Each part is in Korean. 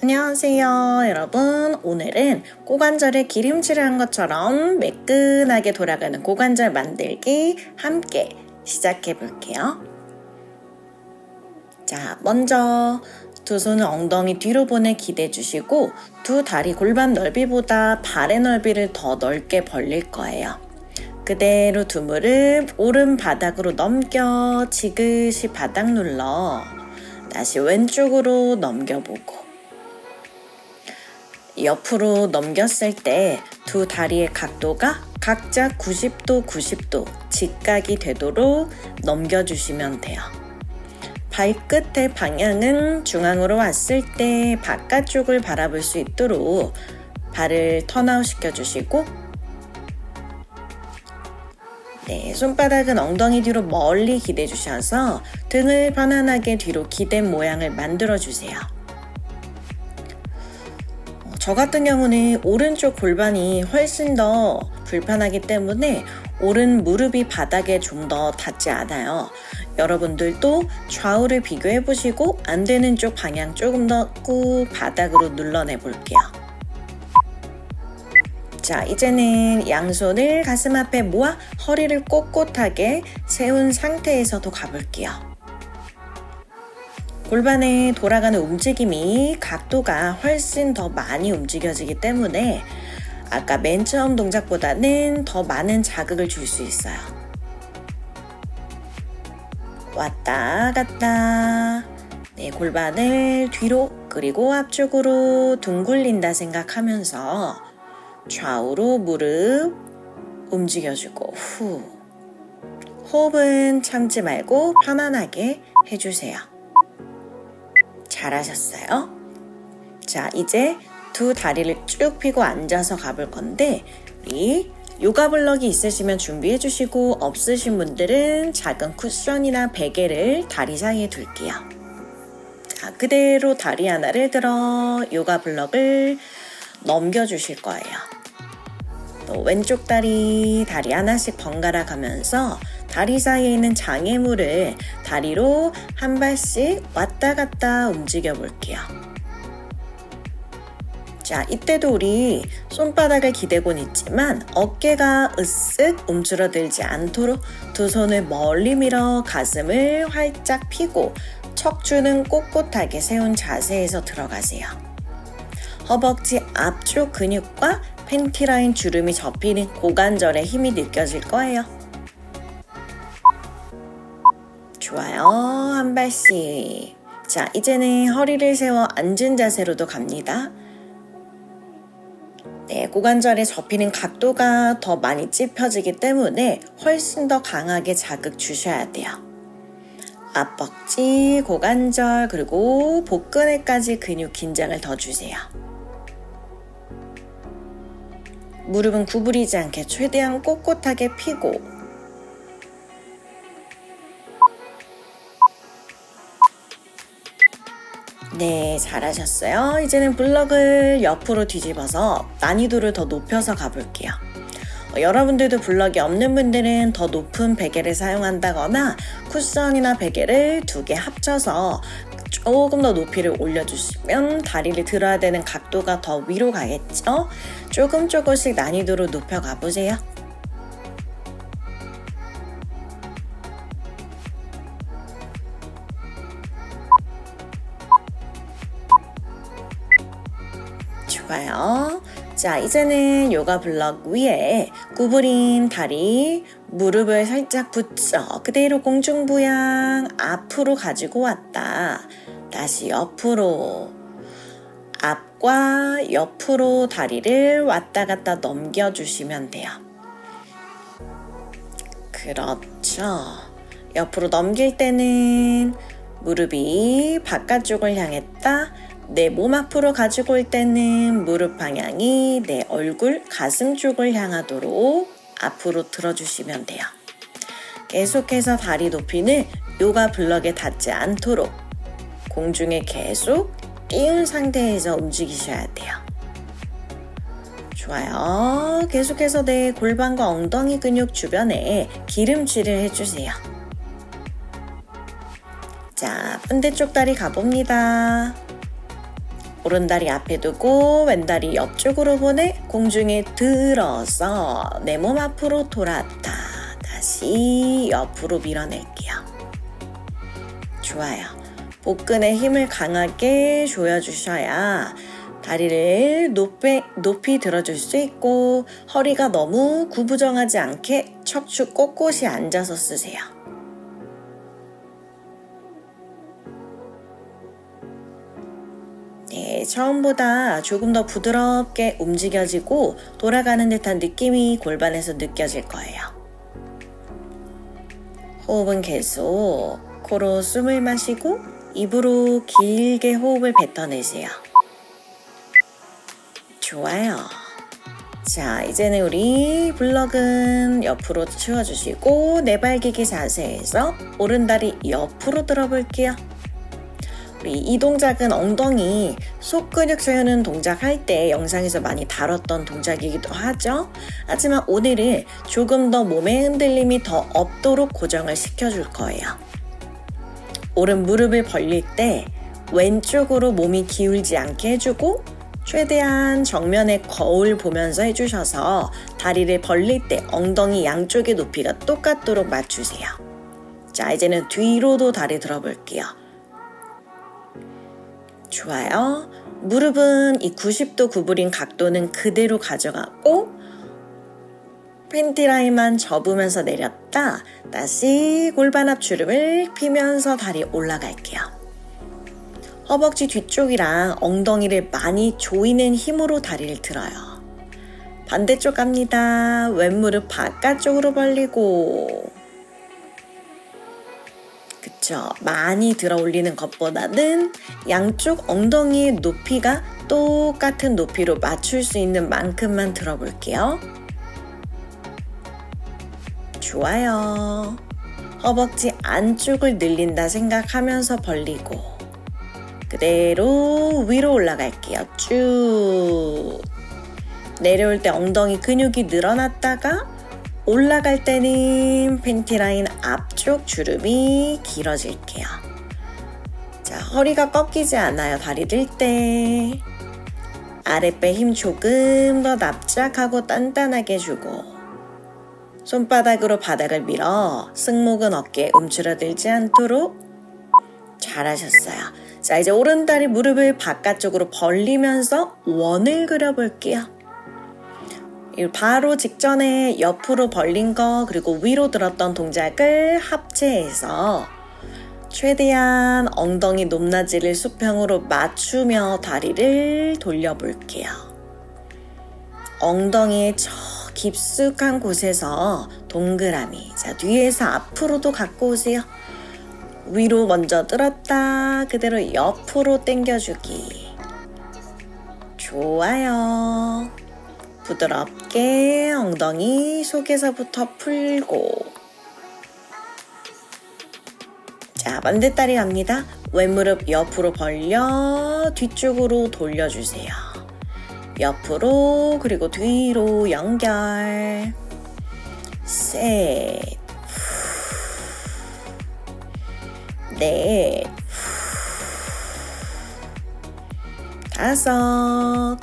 안녕하세요, 여러분. 오늘은 고관절에 기름칠을 한 것처럼 매끈하게 돌아가는 고관절 만들기 함께 시작해 볼게요. 자, 먼저 두 손을 엉덩이 뒤로 보내 기대 주시고 두 다리 골반 넓이보다 발의 넓이를 더 넓게 벌릴 거예요. 그대로 두 무릎 오른 바닥으로 넘겨 지그시 바닥 눌러 다시 왼쪽으로 넘겨보고 옆으로 넘겼을 때 두 다리의 각도가 각자 90도 90도 직각이 되도록 넘겨주시면 돼요. 발끝의 방향은 중앙으로 왔을 때 바깥쪽을 바라볼 수 있도록 발을 턴아웃 시켜주시고 네, 손바닥은 엉덩이 뒤로 멀리 기대 주셔서 등을 편안하게 뒤로 기댄 모양을 만들어 주세요. 어, 저 같은 경우는 오른쪽 골반이 훨씬 더 불편하기 때문에 오른 무릎이 바닥에 좀 더 닿지 않아요. 여러분들도 좌우를 비교해 보시고 안 되는 쪽 방향 조금 더 꾹 바닥으로 눌러내 볼게요. 자, 이제는 양손을 가슴 앞에 모아 허리를 꼿꼿하게 세운 상태에서도 가볼게요. 골반에 돌아가는 움직임이 각도가 훨씬 더 많이 움직여지기 때문에 아까 맨 처음 동작보다는 더 많은 자극을 줄 수 있어요. 왔다 갔다. 네, 골반을 뒤로 그리고 앞쪽으로 둥글린다 생각하면서 좌우로 무릎 움직여주고 후. 호흡은 참지 말고 편안하게 해주세요. 잘하셨어요. 자, 이제 두 다리를 쭉 펴고 앉아서 가볼 건데, 우리 요가 블럭이 있으시면 준비해 주시고, 없으신 분들은 작은 쿠션이나 베개를 다리 사이에 둘게요. 자, 그대로 다리 하나를 들어 요가 블럭을 넘겨 주실 거예요. 또 왼쪽 다리, 다리 하나씩 번갈아 가면서 다리 사이에 있는 장애물을 다리로 한 발씩 왔다 갔다 움직여 볼게요. 자, 이때도 우리 손바닥을 기대곤 있지만 어깨가 으쓱 움츠러들지 않도록 두 손을 멀리 밀어 가슴을 활짝 펴고 척추는 꼿꼿하게 세운 자세에서 들어가세요. 허벅지 앞쪽 근육과 팬티 라인 주름이 접히는 고관절에 힘이 느껴질 거예요. 좋아요. 한 발씩. 자, 이제는 허리를 세워 앉은 자세로도 갑니다. 네, 고관절에 접히는 각도가 더 많이 찝혀지기 때문에 훨씬 더 강하게 자극 주셔야 돼요. 앞벅지, 고관절, 그리고 복근에까지 근육 긴장을 더 주세요. 무릎은 구부리지 않게 최대한 꼿꼿하게 펴고 네, 잘하셨어요. 이제는 블럭을 옆으로 뒤집어서 난이도를 더 높여서 가볼게요. 어, 여러분들도 블럭이 없는 분들은 더 높은 베개를 사용한다거나 쿠션이나 베개를 두 개 합쳐서 조금 더 높이를 올려주시면 다리를 들어야 되는 각도가 더 위로 가겠죠? 조금 조금씩 난이도를 높여 가 보세요. 좋아요. 자, 이제는 요가 블럭 위에 구부린 다리, 무릎을 살짝 붙여 그대로 공중부양 앞으로 가지고 왔다. 다시 옆으로. 앞과 옆으로 다리를 왔다 갔다 넘겨주시면 돼요. 그렇죠. 옆으로 넘길 때는 무릎이 바깥쪽을 향했다. 내 몸 앞으로 가지고 올 때는 무릎 방향이 내 얼굴, 가슴 쪽을 향하도록 앞으로 들어주시면 돼요. 계속해서 다리 높이는 요가 블럭에 닿지 않도록 공중에 계속 띄운 상태에서 움직이셔야 돼요. 좋아요. 계속해서 내 골반과 엉덩이 근육 주변에 기름칠을 해주세요. 자, 반대쪽 다리 가봅니다. 오른다리 앞에 두고 왼다리 옆쪽으로 보내 공중에 들어서 내 몸 앞으로 돌았다. 다시 옆으로 밀어낼게요. 좋아요. 복근에 힘을 강하게 조여주셔야 다리를 높이, 높이 들어줄 수 있고 허리가 너무 구부정하지 않게 척추 꼿꼿이 앉아서 쓰세요. 네, 처음보다 조금 더 부드럽게 움직여지고 돌아가는 듯한 느낌이 골반에서 느껴질 거예요. 호흡은 계속 코로 숨을 마시고 입으로 길게 호흡을 뱉어내세요. 좋아요. 자, 이제는 우리 블럭은 옆으로 치워주시고 내발기기 자세에서 오른다리 옆으로 들어볼게요. 우리 이 동작은 엉덩이 속근육 세우는 동작 할 때 영상에서 많이 다뤘던 동작이기도 하죠. 하지만 오늘은 조금 더 몸의 흔들림이 더 없도록 고정을 시켜줄 거예요. 오른 무릎을 벌릴 때 왼쪽으로 몸이 기울지 않게 해주고 최대한 정면에 거울 보면서 해주셔서 다리를 벌릴 때 엉덩이 양쪽의 높이가 똑같도록 맞추세요. 자, 이제는 뒤로도 다리 들어볼게요. 좋아요. 무릎은 이 90도 구부린 각도는 그대로 가져가고 팬티 라인만 접으면서 내렸다. 다시 골반 앞 주름을 피면서 다리 올라갈게요. 허벅지 뒤쪽이랑 엉덩이를 많이 조이는 힘으로 다리를 들어요. 반대쪽 갑니다. 왼무릎 바깥쪽으로 벌리고. 그쵸. 많이 들어 올리는 것보다는 양쪽 엉덩이의 높이가 똑같은 높이로 맞출 수 있는 만큼만 들어볼게요. 좋아요. 허벅지 안쪽을 늘린다 생각하면서 벌리고 그대로 위로 올라갈게요. 쭉 내려올 때 엉덩이 근육이 늘어났다가 올라갈 때는 팬티 라인 앞쪽 주름이 길어질게요. 자, 허리가 꺾이지 않아요. 다리 들 때. 아랫배 힘 조금 더 납작하고 단단하게 주고 손바닥으로 바닥을 밀어 승모근 어깨 움츠러들지 않도록 잘하셨어요. 자, 이제 오른다리 무릎을 바깥쪽으로 벌리면서 원을 그려볼게요. 바로 직전에 옆으로 벌린 거 그리고 위로 들었던 동작을 합체해서 최대한 엉덩이 높낮이를 수평으로 맞추며 다리를 돌려볼게요. 엉덩이의 저 깊숙한 곳에서 동그라미. 자, 뒤에서 앞으로도 갖고 오세요. 위로 먼저 들었다. 그대로 옆으로 당겨주기. 좋아요. 부드럽게 엉덩이 속에서부터 풀고 자 반대다리 갑니다 왼무릎 옆으로 벌려 뒤쪽으로 돌려주세요 옆으로 그리고 뒤로 연결. 셋. 넷, 다섯,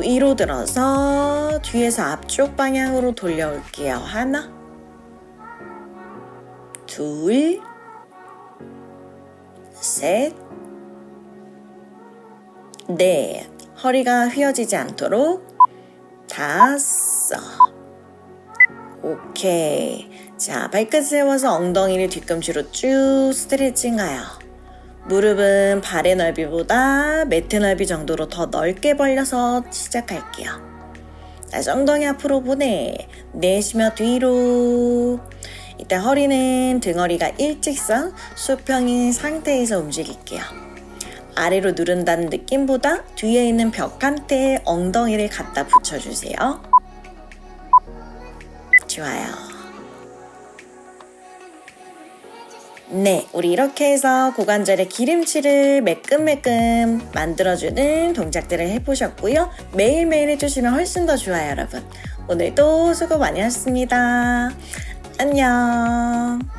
위로 들어서 뒤에서 앞쪽 방향으로 돌려올게요. 하나, 둘, 셋, 넷. 허리가 휘어지지 않도록 다섯. 오케이. 자, 발끝 세워서 엉덩이를 뒤꿈치로 쭉 스트레칭 하여. 무릎은 발의 넓이보다 매트 넓이 정도로 더 넓게 벌려서 시작할게요. 다시 엉덩이 앞으로 보내. 내쉬며 뒤로. 이때 허리는 등허리가 일직선, 수평인 상태에서 움직일게요. 아래로 누른다는 느낌보다 뒤에 있는 벽한테에 엉덩이를 갖다 붙여주세요. 좋아요. 네, 우리 이렇게 해서 고관절의 기름칠을 매끈매끈 만들어주는 동작들을 해보셨고요. 매일매일 해주시면 훨씬 더 좋아요, 여러분. 오늘도 수고 많이 하셨습니다. 안녕.